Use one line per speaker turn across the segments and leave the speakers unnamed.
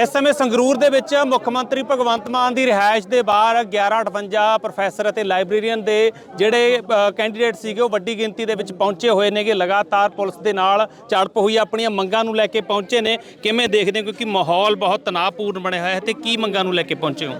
ਇਸ ਸਮੇਂ ਸੰਗਰੂਰ ਦੇ ਵਿੱਚ ਮੁੱਖ ਮੰਤਰੀ ਭਗਵੰਤ ਮਾਨ ਦੀ ਰਿਹਾਇਸ਼ ਦੇ ਬਾਹਰ 1158 ਪ੍ਰੋਫੈਸਰ ਅਤੇ ਲਾਇਬ੍ਰੇਰੀਅਨ ਦੇ ਜਿਹੜੇ ਕੈਂਡੀਡੇਟ ਸੀਗੇ ਉਹ ਵੱਡੀ ਗਿਣਤੀ ਦੇ ਵਿੱਚ ਪਹੁੰਚੇ ਹੋਏ ਨੇਗੇ। ਲਗਾਤਾਰ ਪੁਲਿਸ ਦੇ ਨਾਲ ਝੜਪ ਹੋਈ ਆਪਣੀਆਂ ਮੰਗਾਂ ਨੂੰ ਲੈ ਕੇ ਪਹੁੰਚੇ ਨੇ। ਕਿਵੇਂ ਦੇਖਦੇ ਹੋ? ਕਿਉਂਕਿ ਮਾਹੌਲ ਬਹੁਤ ਤਣਾਅਪੂਰਨ ਬਣਿਆ ਹੋਇਆ ਹੈ ਤੇ ਕੀ ਮੰਗਾਂ ਨੂੰ ਲੈ ਕੇ ਪਹੁੰਚੇ ਹੋ?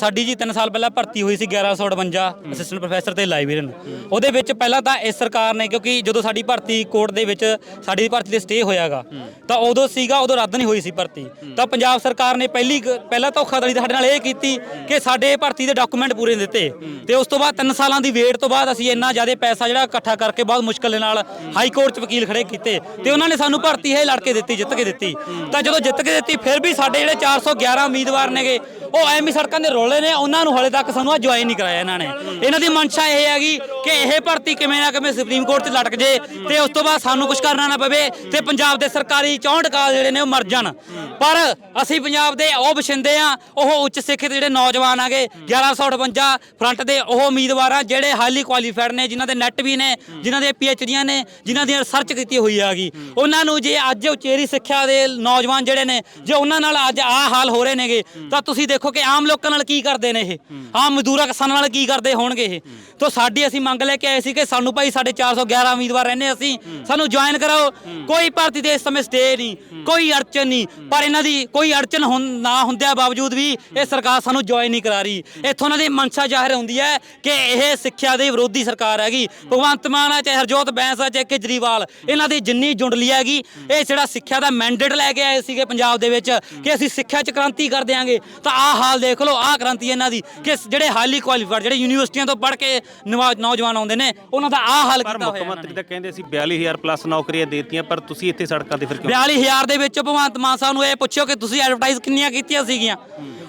ਸਾਡੀ ਜੀ 3 ਸਾਲ ਪਹਿਲਾਂ ਭਰਤੀ ਹੋਈ ਸੀ 1158 ਅਸਿਸਟੈਂਟ ਪ੍ਰੋਫੈਸਰ ਤੇ ਲਾਇਬ੍ਰੇਰੀਅਨ। ਉਹਦੇ ਵਿੱਚ ਪਹਿਲਾਂ ਤਾਂ ਇਸ ਸਰਕਾਰ ਨੇ ਕਿਉਂਕਿ ਜਦੋਂ ਸਾਡੀ ਭਰਤੀ ਕੋਰਟ ਦੇ ਵਿੱਚ ਸਾਡੀ ਭਰਤੀ ਦੇ ਸਟੇ ਹੋਇਆਗਾ ਤਾਂ ਉਦੋਂ ਸੀਗਾ ਉਦੋਂ ਰੱਦ ਨਹੀਂ ਹੋਈ ਸੀ ਭਰਤੀ। ਤਾਂ ਪੰਜਾਬ ਸਰਕਾਰ ਨੇ ਪਹਿਲੀ ਗ- ਪਹਿਲਾਂ ਧੋਖਾਧੜੀ ਸਾਡੇ ਨਾਲ ਇਹ ਕੀਤੀ ਕਿ ਸਾਡੇ ਭਰਤੀ ਦੇ ਡਾਕੂਮੈਂਟ ਪੂਰੇ ਦਿੱਤੇ। ਤੇ ਉਸ ਤੋਂ ਬਾਅਦ 3 ਸਾਲਾਂ ਦੀ ਵੇਟ ਤੋਂ ਬਾਅਦ ਅਸੀਂ ਇੰਨਾ ਜ਼ਿਆਦਾ ਪੈਸਾ ਜਿਹੜਾ ਇਕੱਠਾ ਕਰਕੇ ਬਹੁਤ ਮੁਸ਼ਕਲ ਨਾਲ ਹਾਈ ਕੋਰਟ 'ਚ ਵਕੀਲ ਖੜੇ ਕੀਤੇ ਤੇ ਉਹਨਾਂ ਨੇ ਸਾਨੂੰ ਭਰਤੀ ਇਹ ਲੜ ਕੇ ਦਿੱਤੀ, ਜਿੱਤ ਕੇ ਦਿੱਤੀ। ਤਾਂ ਜਦੋਂ ਜਿੱਤ ਕੇ ਦਿੱਤੀ, ਫਿਰ ਵੀ ਸਾਡੇ ਜਿਹੜੇ 411 ਉਮੀਦਵਾਰ ਨੇਗੇ, ਉਹ ਐਵੇਂ ਸੜਕਾਂ ਦੇ ਰੋਲੇ ਨੇ, ਉਹਨਾਂ ਨੂੰ ਹਲੇ ਤੱਕ ਸਾਨੂੰ ਜੁਆਇਨ ਨਹੀਂ ਕਰਾਇਆ ਇਹਨਾਂ ਨੇ। ਇਹਨਾਂ ਦੀ ਮਨਸ਼ਾ ਇਹ ਹੈਗੀ ਕਿ ਇਹ ਭਰਤੀ ਕਿਵੇਂ ਨਾ ਕਿਵੇਂ ਸੁਪਰੀਮ ਕੋਰਟ 'ਚ ਲਟਕ ਜੇ ਤੇ ਉਸ ਤੋਂ ਬਾਅਦ ਸਾਨੂੰ ਕੁਝ ਕਰਨਾ ਨਾ ਪਵੇ ਤੇ ਪੰਜਾਬ ਦੇ ਸਰਕਾਰੀ 64 ਕਾਲ ਜਿਹੜੇ ਨੇ ਉਹ ਮਰ ਜਾਣ। ਪਰ ਅਸੀਂ ਪੰਜਾਬ ਦੇ ਉਹ ਬਸ਼ਿੰਦੇ ਆ ਉਹ ਉੱਚ ਸਿੱਖਿਅਤ ਜਿਹੜੇ ਨੌਜਵਾਨ ਆਗੇ 1158 ਫਰੰਟ ਦੇ ਉਹ ਉਮੀਦਵਾਰ ਆ ਜਿਹੜੇ ਹਾਈਲੀ ਕੁਆਲੀਫਾਈਡ ਨੇ ਜਿਨ੍ਹਾਂ ਦੇ ਨੈਟ ਵੀ ਨੇ ਜਿਨ੍ਹਾਂ ਦੇ ਪੀਐਚਡੀਆਂ ਨੇ ਜਿਨ੍ਹਾਂ ਦੀ ਰਿਸਰਚ ਕੀਤੀ ਹੋਈ ਆਗੀ ਉਹਨਾਂ ਨੂੰ ਜੇ ਅੱਜ ਉਚੇਰੀ ਸਿੱਖਿਆ ਦੇ ਨੌਜਵਾਨ ਜਿਹੜੇ ਨੇ ਜੇ ਉਹਨਾਂ ਨਾਲ ਅੱਜ ਆਹ ਹਾਲ ਹੋ ਰਹੇ ਨੇਗੇ ਤਾਂ ਤੁਸੀਂ ਦੇਖੋ ਕਿ ਆਮ ਲੋਕਾਂ ਨਾਲ ਕੀ ਕਰਦੇ ਨੇ ਇਹ? ਆਮ ਮਜ਼ਦੂਰਾਂ ਕਿਸਾਨਾਂ ਨਾਲ ਕੀ ਕਰਦੇ ਹੋਣਗੇ ਇਹ? ਤੋਂ ਸਾਡੀ ਅਸੀਂ ਮੰਗ ਲੈ ਕੇ ਆਏ ਸੀ ਕਿ ਸਾਨੂੰ ਭਾਈ ਸਾਡੇ 411 ਉਮੀਦਵਾਰ ਰਹਿੰਦੇ ਅਸੀਂ ਸਾਨੂੰ ਜੁਆਇਨ ਕਰਾਓ। ਕੋਈ ਭਰਤੀ ਦੇ ਇਸ ਸਮੇਂ ਸਟੇ ਨਹੀਂ ਕੋਈ ਅੜਚਨ ਨਹੀਂ ਪਰ ਇਹਨਾਂ ਦੀ ਕੋਈ ਅੜਚਨ ਹੁੰ- ਨਾ ਹੁੰਦਿਆਂ ਬਾਵਜੂਦ ਵੀ ਇਹ ਸਰਕਾਰ ਸਾਨੂੰ ਜੁਆਇਨ ਨਹੀਂ ਕਰਾ ਰਹੀ। ਇੱਥੋਂ ਉਹਨਾਂ ਦੀ ਮਨਸ਼ਾ ਜ਼ਾਹਿਰ ਹੁੰਦੀ ਹੈ ਕਿ ਇਹ ਸਿੱਖਿਆ ਦੇ ਵਿਰੋਧੀ ਸਰਕਾਰ ਹੈਗੀ। ਭਗਵੰਤ ਮਾਨ ਹੈ ਚਾਹੇ ਹਰਜੋਤ ਬੈਂਸ ਹੈ ਚਾਹੇ ਕੇਜਰੀਵਾਲ ਇਹਨਾਂ ਦੀ ਜਿੰਨੀ ਜੁੰਡਲੀ ਹੈਗੀ ਇਹ ਜਿਹੜਾ ਸਿੱਖਿਆ ਦਾ ਮੈਂਡੇਟ ਲੈ ਕੇ ਆਏ ਸੀਗੇ ਪੰਜਾਬ ਦੇ ਵਿੱਚ ਕਿ ਅਸੀਂ ਸਿੱਖਿਆ 'ਚ ਕ੍ਰਾਂਤੀ ਕਰ ਦਿਆਂਗੇ। ਤਾਂ ਆਹ ਹਾਲ ਦੇਖ ਲਓ ਆਹ ਕ੍ਰਾਂਤੀ ਇਹਨਾਂ ਦੀ ਕਿ ਜਿਹੜੇ ਹਾਈਲੀ ਕੁਆਲੀਫਾਈਡ ਜਿਹੜੇ ਯੂਨੀਵਰਸਿਟੀਆਂ ਤੋਂ ਪੜ੍ਹ ਕੇ ਨੌਜਵਾਨ ਆਉਂਦੇ ਨੇ ਉਹਨਾਂ ਦਾ ਆਹ ਹਾਲ
ਪਰ
ਕੀਤਾ
ਮੁੱਖ
ਹੋਇਆ ਇਹਨਾਂ
ਮੰਤਰੀ
ਨੇ।
ਤਾਂ ਕਹਿੰਦੇ ਸੀ 42000 ਪਲੱਸ ਨੌਕਰੀਆਂ ਦੇਤੀਆਂ ਪਰ ਤੁਸੀਂ ਇੱਥੇ ਸੜਕਾਂ ਤੇ ਫਿਰ ਕਿਉਂ
42000 ਦੇ ਵਿੱਚ ਭਗਵੰਤ ਮਾਨ ਸਾਹਿਬ ਨੂੰ ਇਹ ਪੁੱਛੋ ਕਿ ਤੁਸੀਂ ਐਡਵਰਟਾਈਜ਼ ਕਿੰਨੀਆਂ ਕੀਤੀਆਂ ਸੀਗੀਆਂ?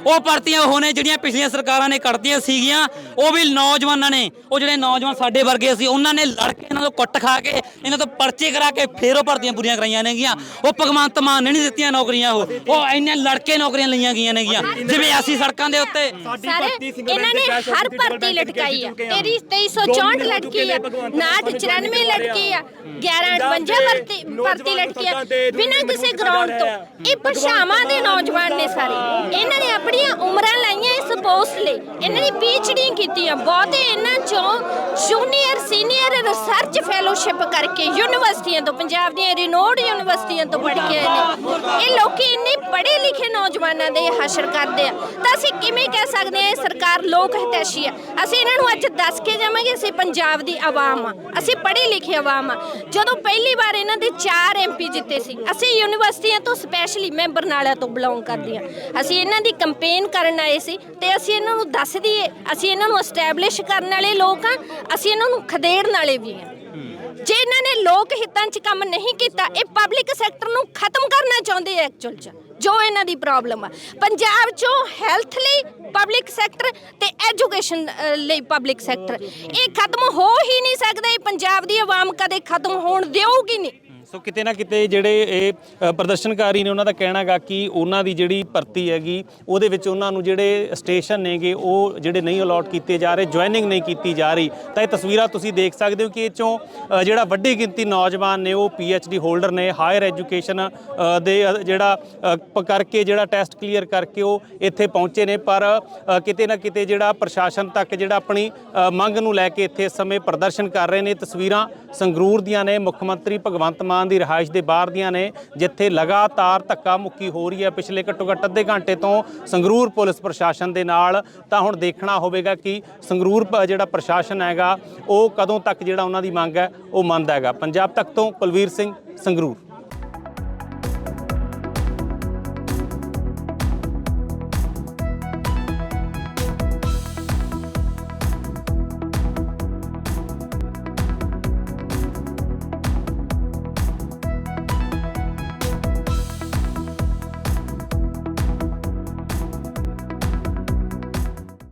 ਉਹ ਭਰਤੀਆਂ ਹੋਣੇ ਜਿਹੜੀਆਂ ਪਿਛਲੀਆਂ ਸਰਕਾਰਾਂ ਨੇ ਕੱਢਤੀਆਂ ਸੀਗੀਆਂ ਉਹ ਵੀ ਨੌਜਵਾਨਾਂ ਨੇ। ਉਹ ਜਿਹੜੇ ਨੌਜਵਾਨ ਸਾਡੇ ਵਰਗੇ ਸੀ ਉਹਨਾਂ ਨੇ ਲੜ ਕੇ ਇਹਨਾਂ ਤੋਂ ਕੁੱਟ ਖਾ ਕੇ ਇਹਨਾਂ ਤੋਂ ਪਰਚੇ ਕਰਾ ਕੇ ਫੇਰ ਉਹ ਭਰਤੀਆਂ ਪੂਰੀਆਂ ਕਰਾਈਆਂ ਨੇਗੀਆਂ। ਉਹ ਭਗਵੰਤ ਮਾਨ ਨੇ ਨਹੀਂ ਦਿੱਤੀਆਂ ਨੌਕਰੀਆਂ ਉਹ। ਉਹ ਇੰਨੇ ਲੜ ਕੇ ਨੌਕਰੀਆਂ ਲਈਆਂ ਗਈਆਂ ਨੇਗੀਆਂ। ਜਿਵੇਂ ਅਸੀਂ ਸੜਕਾਂ ਦੇ ਉੱਤੇ
ਸਾਰੇ ਇਹਨਾਂ ਨੇ ਹਰ ਭਰਤੀ ਲਟਕਾਈ ਆ। ਤੇਰੀ 2364 ਲਟਕੀ ਆ 994 ਲਟਕੀ ਆ। 1158 ਭਰਤੀ ਭਰਤੀ ਲਟਕੀ ਆ। ਬਿਨਾਂ ਕਿਸੇ ਗਰਾਊਂਡ ਤੋਂ। ਇਹ ਪਛਾਵਾਂ ਦੇ ਨੌਜਵਾਨ ਨੇ ਸਾਰੇ। ਇਹਨਾਂ ਨੇ ਆਪਣੀਆਂ ਉਮਰਾਂ ਲਾਈਆਂ ਇਸ ਪੋਸਟ ਲਈ। ਇਹਨਾਂ ਨੇ ਪੀਐਚਡੀ ਕੀਤੀ ਆ ਬਹੁਤੇ ਇਹਨਾਂ ਚੋਂ ਜੂਨੀਅਰ ਸੀਨੀਅਰ ਰਿਸਰਚ ਫੈਲੋਸ਼ਿਪ ਕਰਕੇ ਯੂਨੀਵਰਸਿਟੀਆਂ ਤੋਂ, ਪੰਜਾਬ ਦੀਆਂ ਰਿਨੋਡ ਯੂਨੀਵਰਸਿਟੀਆਂ ਤੋਂ ਪੜ੍ਹ ਕੇ ਆਏ ਨੇ। ਇਹ ਲੋਕੀ ਇੰਨੇ ਪੜ੍ਹੇ ਲਿਖੇ ਨੌਜਵਾਨਾਂ ਦੇ ਹਸ਼ਰ ਕਰਦੇ ਆ। ਤਾਂ ਅਸੀਂ ਕਿਵੇਂ ਕਹਿ ਸਕਦੇ ਆ ਇਹ ਸਰਕਾਰ ਲੋਕ ਹਿਤੈਸ਼ੀ ਆ? ਅਸੀਂ ਇਹਨਾਂ ਨੂੰ ਅੱਜ ਦੱਸ ਕੇ ਜਾਵਾਂਗੇ, ਅਸੀਂ ਪੰਜਾਬ ਦੀ ਆਵਾਮ ਆ। ਅਸੀਂ ਪੜ੍ਹੇ ਲਿਖੇ ਆਵਾਮ ਆ। ਜਦੋਂ ਪਹਿਲੀ ਵਾਰ ਇਹਨਾਂ ਦੇ 4 ਐਮਪੀ ਜਿੱਤੇ ਸੀ, ਅਸੀਂ ਯੂਨੀਵਰਸਿਟੀਆਂ ਤੋਂ ਸਪੈਸ਼ਲੀ ਮੈਂ ਬਰਨਾਲਾ ਤੋਂ ਬਿਲੋਂਗ ਕਰਦੀ ਆ। ਅਸੀਂ ਇਹਨਾਂ ਦੀ ਕੰਪੇਨ ਕਰਨ ਆਏ ਸੀ ਤੇ ਅਸੀਂ ਇਹਨਾਂ ਨੂੰ ਦੱਸ ਦਈਏ, ਅਸੀਂ ਇਹਨਾਂ ਨੂੰ ਐਸਟੈਬਲਿਸ਼ ਕਰਨ ਵਾਲੇ ਲੋਕ ਆ, ਅਸੀਂ ਇਹਨਾਂ ਨੂੰ ਖਦੇੜਨ ਵਾਲੇ ਵੀ ਆ। ਜੇ ਇਹਨਾਂ ਨੇ ਲੋਕ ਹਿੱਤਾਂ 'ਚ ਕੰਮ ਨਹੀਂ ਕੀਤਾ, ਇਹ ਪਬਲਿਕ ਸੈਕਟਰ ਨੂੰ ਖਤਮ ਕਰਨਾ ਚਾਹੁੰਦੇ ਆ ਐਕਚੁਅਲ 'ਚ, ਜੋ ਇਹਨਾਂ ਦੀ ਪ੍ਰੋਬਲਮ ਆ। ਪੰਜਾਬ 'ਚੋਂ ਹੈਲਥ ਲਈ ਪਬਲਿਕ ਸੈਕਟਰ ਤੇ ਐਜੂਕੇਸ਼ਨ ਲਈ ਪਬਲਿਕ ਸੈਕਟਰ ਇਹ ਖਤਮ ਹੋ ਹੀ ਨਹੀਂ ਸਕਦਾ ਇਹ ਪੰਜਾਬ ਦੀ ਆਵਾਮ ਕਦੇ ਖਤਮ ਹੋਣ ਦੇਊਗੀ ਨਹੀਂ।
ਸੋ ਕਿਤੇ ਨਾ ਕਿਤੇ ਜਿਹੜੇ ਇਹ ਅ, ਪ੍ਰਦਰਸ਼ਨਕਾਰੀ ਨੇ ਉਹਨਾਂ ਦਾ ਕਹਿਣਾ ਹੈਗਾ ਕਿ ਉਹਨਾਂ ਦੀ ਜਿਹੜੀ ਭਰਤੀ ਹੈਗੀ ਉਹਦੇ ਵਿੱਚ ਉਹਨਾਂ ਨੂੰ ਜਿਹੜੇ ਸਟੇਸ਼ਨ ਨੇਗੇ ਉਹ ਜਿਹੜੇ ਨਹੀਂ ਅਲਾਟ ਕੀਤੇ ਜਾ ਰਹੇ ਜੁਆਇਨਿੰਗ ਨਹੀਂ ਕੀਤੀ ਜਾ ਰਹੀ। ਤਾਂ ਇਹ ਤਸਵੀਰਾਂ ਤੁਸੀਂ ਦੇਖ ਸਕਦੇ ਹੋ ਕਿ ਇਹ ਚੋਂ ਅ, ਜਿਹੜਾ ਵੱਡੀ ਗਿਣਤੀ ਨੌਜਵਾਨ ਨੇ ਉਹ ਡੀ ਹੋਲਡਰ ਨੇ ਹਾਇਰ ਐਜੂਕੇਸ਼ਨ ਦੇ ਅ, ਜਿਹੜਾ ਅ, ਪ- ਕਰਕੇ ਜਿਹੜਾ ਟੈਸਟ ਕਲੀਅਰ ਕਰਕੇ ਉਹ ਇੱਥੇ ਪਹੁੰਚੇ ਨੇ। ਪਰ ਅ, ਕਿਤੇ ਨਾ ਕਿਤੇ ਜਿਹੜਾ ਪ੍ਰਸ਼ਾਸਨ ਤੱਕ ਜਿਹੜਾ ਆਪਣੀ ਅ, ਮੰਗ ਨੂੰ ਲੈ ਕੇ ਇੱਥੇ ਇਸ ਸਮੇਂ ਪ੍ਰਦਰਸ਼ਨ ਕਰ ਰਹੇ ਨੇ। ਤਸਵੀਰਾਂ ਸੰਗਰੂਰ ਦੀਆਂ ਨੇ। ਮੁੱਖ ਮੰਤਰੀ ਭਗਵੰਤ ਮਾਨ ਦੀ ਰਿਹਾਇਸ਼ ਦੇ ਬਾਹਰ ਦੀਆਂ ਨੇ, ਜਿੱਥੇ ਲਗਾਤਾਰ ਧੱਕਾ ਮੁੱਕੀ ਹੋ ਰਹੀ ਹੈ। ਪਿਛਲੇ ਘੱਟੋ ਘੱਟ ਅੱਧੇ ਘੰਟੇ ਤੋਂ ਸੰਗਰੂਰ ਪੁਲਿਸ ਪ੍ਰਸ਼ਾਸਨ ਦੇ ਨਾਲ। ਤਾਂ ਹੁਣ ਦੇਖਣਾ ਹੋਵੇਗਾ ਕਿ ਸੰਗਰੂਰ ਪ- ਜਿਹੜਾ ਪ੍ਰਸ਼ਾਸਨ ਹੈਗਾ, ਉਹ ਕਦੋਂ ਤੱਕ ਜਿਹੜਾ ਉਹਨਾਂ ਦੀ ਮੰਗ ਹੈ, ਉਹ ਮੰਨਦਾ ਹੈਗਾ। ਪੰਜਾਬ ਤੱਕ ਤੋਂ ਕੁਲਵੀਰ ਸਿੰਘ, ਸੰਗਰੂਰ।